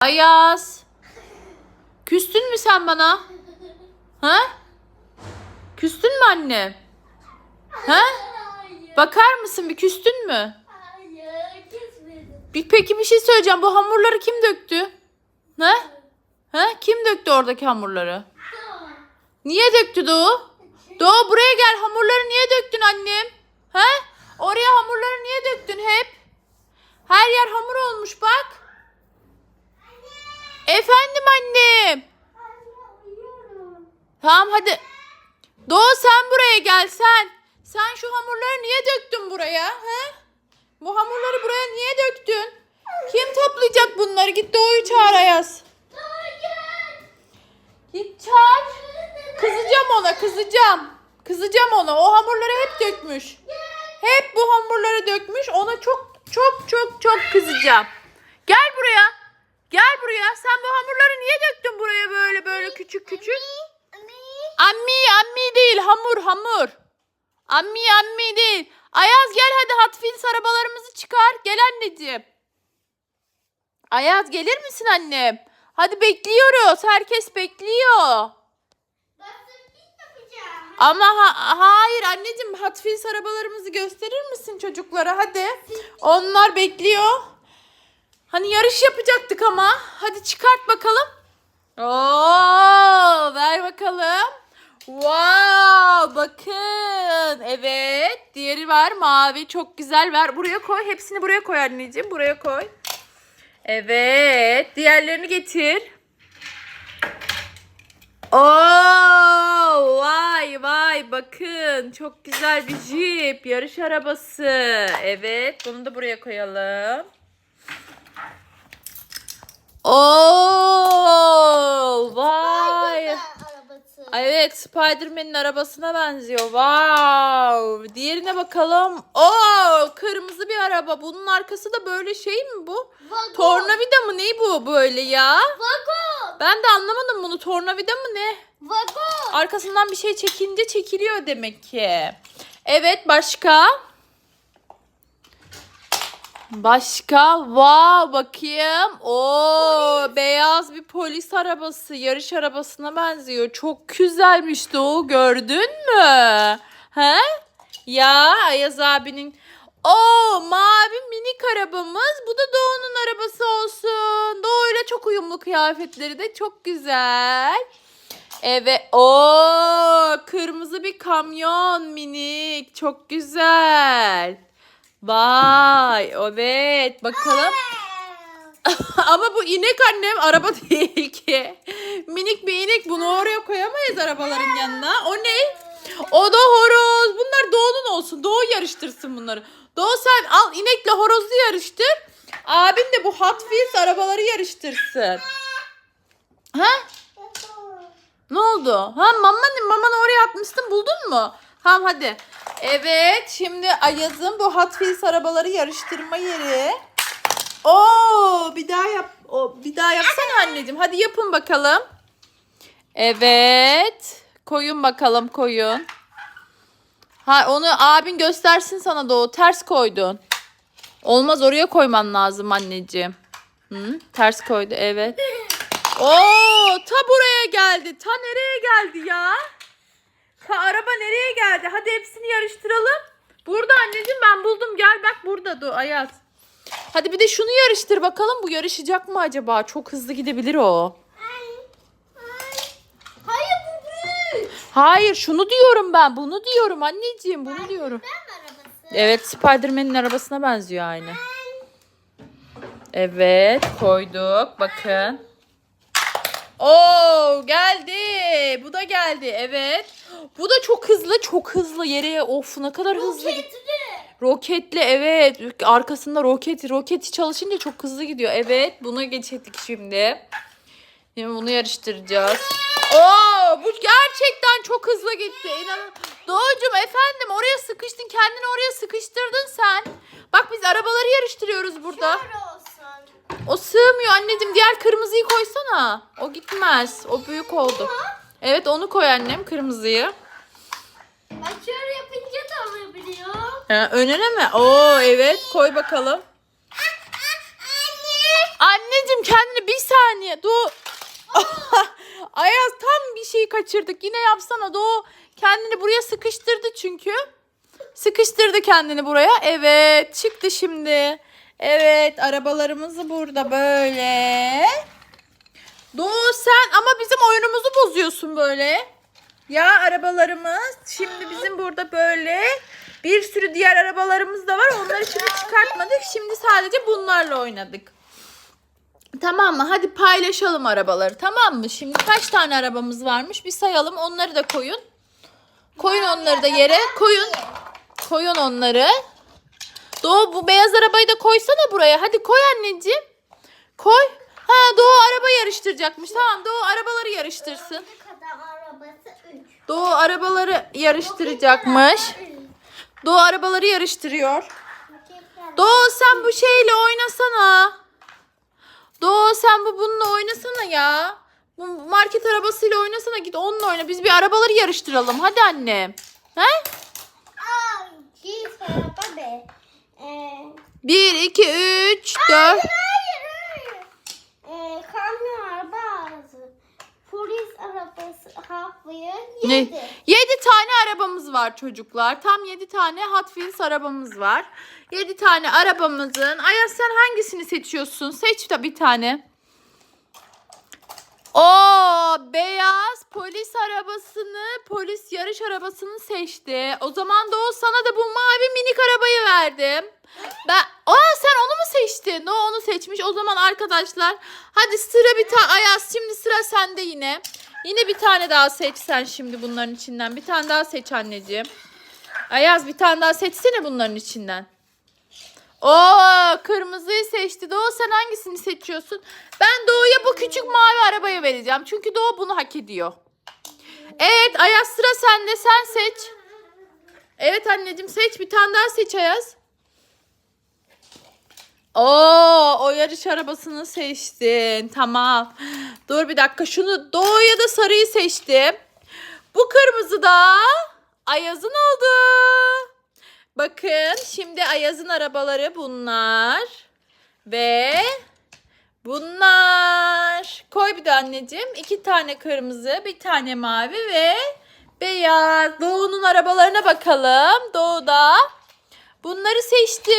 Ayaz. Küstün mü sen bana? Ha? Küstün mü anne? Ha? Bakar mısın bir küstün mü? Bir, peki bir şey söyleyeceğim. Bu hamurları kim döktü? Ha? Ha? Kim döktü oradaki hamurları? Niye döktü Doğu? Doğu buraya gel. Hamurları niye döktün annem? Ha? Oraya hamurları niye döktün hep? Her yer hamur olmuş bak. Efendim annem. Tamam hadi. Doğu sen buraya gel sen. Sen şu hamurları niye döktün buraya? He? Bu hamurları buraya niye döktün? Kim toplayacak bunları? Git Doğu'yu çağır Ayaz. Git çağır. Kızacağım ona kızacağım. Kızacağım ona. O hamurları hep dökmüş. Hep bu hamurları dökmüş. Ona çok çok çok çok kızacağım. Gel buraya. Gel buraya. Sen bu hamurları niye döktün buraya böyle böyle küçük küçük? Ammi ammi değil hamur hamur. Ammi ammi değil. Ayaz gel hadi Hot Wheels arabalarımızı çıkar. Gel anneciğim. Ayaz gelir misin annem? Hadi bekliyoruz. Herkes bekliyor. Ama ha- hayır anneciğim Hot Wheels arabalarımızı gösterir misin çocuklara hadi. Onlar bekliyor. Hani yarış yapacaktık ama. Hadi çıkart bakalım. Oo, ver bakalım. Wow, bakın. Evet, diğeri var mavi. Çok güzel. Ver buraya koy. Hepsini buraya koy anneciğim. Buraya koy. Evet, diğerlerini getir. Oo, vay vay bakın çok güzel bir jip yarış arabası. Evet bunu da buraya koyalım. Oo, vay. arabası. Evet Spider-Man'in arabasına benziyor. Wow. Diğerine bakalım. Oo, kırmızı bir araba. Bunun arkası da böyle şey mi bu? Vagon. Tornavida mı ne bu böyle ya? Vagon. Ben de anlamadım bunu. Tornavida mı ne? Vagon. Arkasından bir şey çekince çekiliyor demek ki. Evet başka? Başka? Wow bakayım. Oo beyaz bir polis arabası. Yarış arabasına benziyor. Çok güzelmiş Doğu gördün mü? He? Ya Ayaz abinin Oo mavi minik arabamız. Bu da Doğu'nun arabası olsun. Doğu'yla çok uyumlu kıyafetleri de çok güzel. Evet. O kırmızı bir kamyon minik. Çok güzel. Vay. Evet. Bakalım. Ama bu inek annem araba değil ki. Minik bir inek. Bunu oraya koyamayız arabaların yanına. O ne? O da horoz. Bunlar Doğu'nun olsun. Doğu yarıştırsın bunları. Doğu sen al inekle horozu yarıştır. Abin de bu Hot Wheels arabaları yarıştırsın. Ha? Ne oldu? Ha mamanı mamanı oraya atmıştın buldun mu? Tamam hadi. Evet şimdi Ayaz'ın bu Hot Wheels arabaları yarıştırma yeri. Oo bir daha yap. O bir daha yapsana anneciğim. Hadi yapın bakalım. Evet. Koyun bakalım koyun. Ha onu abin göstersin sana Doğu. Ters koydun. Olmaz oraya koyman lazım anneciğim. Hı, ters koydu evet. Oo, ta buraya geldi. Ta nereye geldi ya? Ta araba nereye geldi? Hadi hepsini yarıştıralım. Burada anneciğim ben buldum. Gel bak burada dur Ayaz. Hadi bir de şunu yarıştır bakalım. Bu yarışacak mı acaba? Çok hızlı gidebilir o. Hayır bu büyük. Hayır şunu diyorum ben. Bunu diyorum anneciğim. Bunu diyorum. Ben arabası. Evet Spider-Man'in arabasına benziyor aynı. Evet koyduk. Bakın. Oo geldi. Bu da geldi. Evet. Bu da çok hızlı. Çok hızlı yere. Of ne kadar hızlı. Roketli. Roketli evet. Arkasında roket. Roketi çalışınca çok hızlı gidiyor. Evet bunu geçettik şimdi. Şimdi bunu yarıştıracağız. Oo bu gerçekten çok hızlı gitti. İnanın. Doğucum efendim oraya sıkıştın. Kendini oraya sıkıştırdın sen. Bak biz arabaları yarıştırıyoruz burada. Olsun. O sığmıyor anneciğim. Diğer kırmızıyı koysana. O gitmez. O büyük oldu. Evet onu koy annem kırmızıyı. Şöyle yapınca da olabiliyor. Ha, önüne mi? Oo evet koy bakalım. Anne. Anneciğim kendini bir saniye. Doğu. Ayaz tam bir şeyi kaçırdık. Yine yapsana Doğu. Kendini buraya sıkıştırdı çünkü. Sıkıştırdı kendini buraya. Evet çıktı şimdi. Evet arabalarımızı burada böyle. Doğu sen ama bizim oyunumuzu bozuyorsun böyle. Ya arabalarımız şimdi bizim burada böyle bir sürü diğer arabalarımız da var. Onları şimdi çıkartmadık. Şimdi sadece bunlarla oynadık. Tamam mı? Hadi paylaşalım arabaları. Tamam mı? Şimdi kaç tane arabamız varmış? Bir sayalım. Onları da koyun. Koyun onları da yere. Koyun. Koyun onları. Doğu bu beyaz arabayı da koysana buraya. Hadi koy anneciğim. Koy. Ha Doğu araba yarıştıracakmış. Tamam Doğu arabaları yarıştırsın. Ne kadar arabası 3. Doğu arabaları yarıştıracakmış. Doğu arabaları yarıştırıyor. Doğu sen bu şeyle oynasana. Doğu sen bu bununla oynasana ya. Bu market arabasıyla oynasana git onunla oyna. Biz bir arabaları yarıştıralım. Hadi anne. He? Cheese araba be. Ee, 1, 2, 3, 4. hayır hayır. Ee, kamyon araba arası. Polis arabası Ne? yedi. 7 tane arabamız var çocuklar. Tam 7 tane Hot Wheels arabamız var. 7 tane arabamızın. Ayaz sen hangisini seçiyorsun? Seç de bir tane. O beyaz polis arabasını, polis yarış arabasını seçti. O zaman Doğu sana da bu mavi minik arabayı verdim. Ben Aa sen onu mu seçtin? Doğu onu seçmiş. O zaman arkadaşlar hadi sıra bir tane Ayaz şimdi sıra sende yine. Yine bir tane daha seç sen şimdi bunların içinden. Bir tane daha seç anneciğim. Ayaz bir tane daha seçsene bunların içinden. Oo kırmızıyı seçti. Doğu sen hangisini seçiyorsun? Ben Doğu'ya bu küçük mavi arabayı vereceğim. Çünkü Doğu bunu hak ediyor. Evet Ayaz sıra sende. Sen seç. Evet anneciğim seç. Bir tane daha seç Ayaz. Oo, o yarış arabasını seçtin. Tamam. Dur bir dakika. Şunu Doğu'ya da sarıyı seçtim. Bu kırmızı da Ayaz'ın oldu. Bakın şimdi Ayaz'ın arabaları bunlar. Ve bunlar. Koy bir de anneciğim. İki tane kırmızı, bir tane mavi ve beyaz. Doğu'nun arabalarına bakalım. Doğu'da bunları seçti.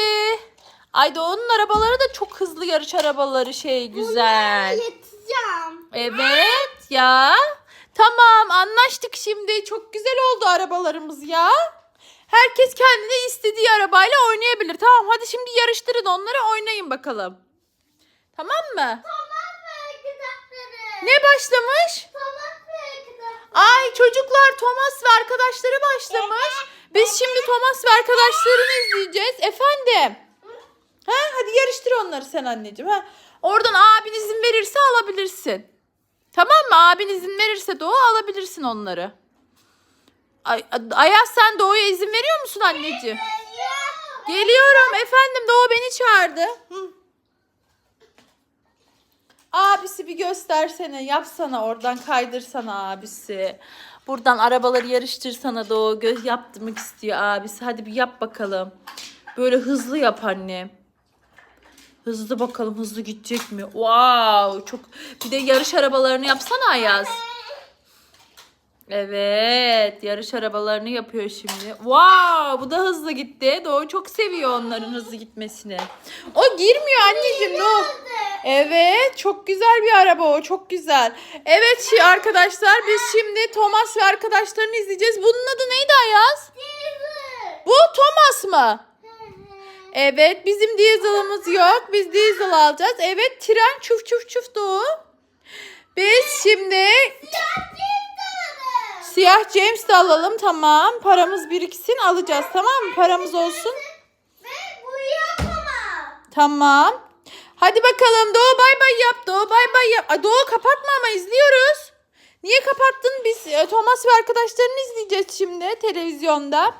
Ay Doğu'nun arabaları da çok hızlı yarış arabaları şey güzel. Yeteceğim. Evet ya. Tamam anlaştık şimdi. Çok güzel oldu arabalarımız ya. Herkes kendine istediği arabayla oynayabilir. Tamam hadi şimdi yarıştırın onları oynayın bakalım. Tamam mı? Tamam be kitapları. Ne başlamış? Tamam be kitapları. Ay çocuklar Thomas ve arkadaşları başlamış. Biz şimdi Thomas ve arkadaşlarını izleyeceğiz. Efendim? Ha, hadi yarıştır onları sen anneciğim. Ha. Oradan abin izin verirse alabilirsin. Tamam mı? Abin izin verirse Doğu alabilirsin onları. Ay, Ayaz sen Doğu'ya izin veriyor musun anneciğim? Geliyorum efendim Doğu beni çağırdı. Hı. Abisi bir göstersene yapsana oradan kaydırsana abisi. Buradan arabaları yarıştırsana Doğu gö- yaptırmak istiyor abisi. Hadi bir yap bakalım. Böyle hızlı yap annem. Hızlı bakalım hızlı gidecek mi? Wow çok bir de yarış arabalarını yapsana Ayaz. Evet yarış arabalarını yapıyor şimdi. Wow bu da hızlı gitti. Doğu çok seviyor onların hızlı gitmesini. O girmiyor anneciğim Doğu. Evet çok güzel bir araba o çok güzel. Evet arkadaşlar biz şimdi Thomas ve arkadaşlarını izleyeceğiz. Bunun adı neydi Ayaz? Bu Thomas mı? Evet bizim diesel'ımız yok. Biz diesel alacağız. Evet tren çuf çuf çuf Doğu. Biz şimdi siyah James de alalım tamam. Paramız biriksin alacağız tamam mı? Paramız olsun. Ben bu yapamam. Tamam. Hadi bakalım Doğu bay bay yap. Doğu bay bay yap. Doğu kapatma ama izliyoruz. Niye kapattın? Biz e, Thomas ve arkadaşlarını izleyeceğiz şimdi televizyonda.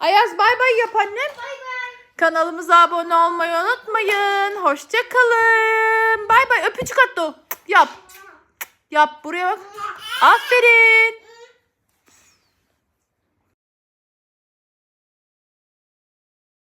Ayaz bay bay yap annem. Bay bay. Kanalımıza abone olmayı unutmayın. Hoşça kalın. Bay bay. Öpücük at Doğu. Yap. Yap buraya bak. Aferin.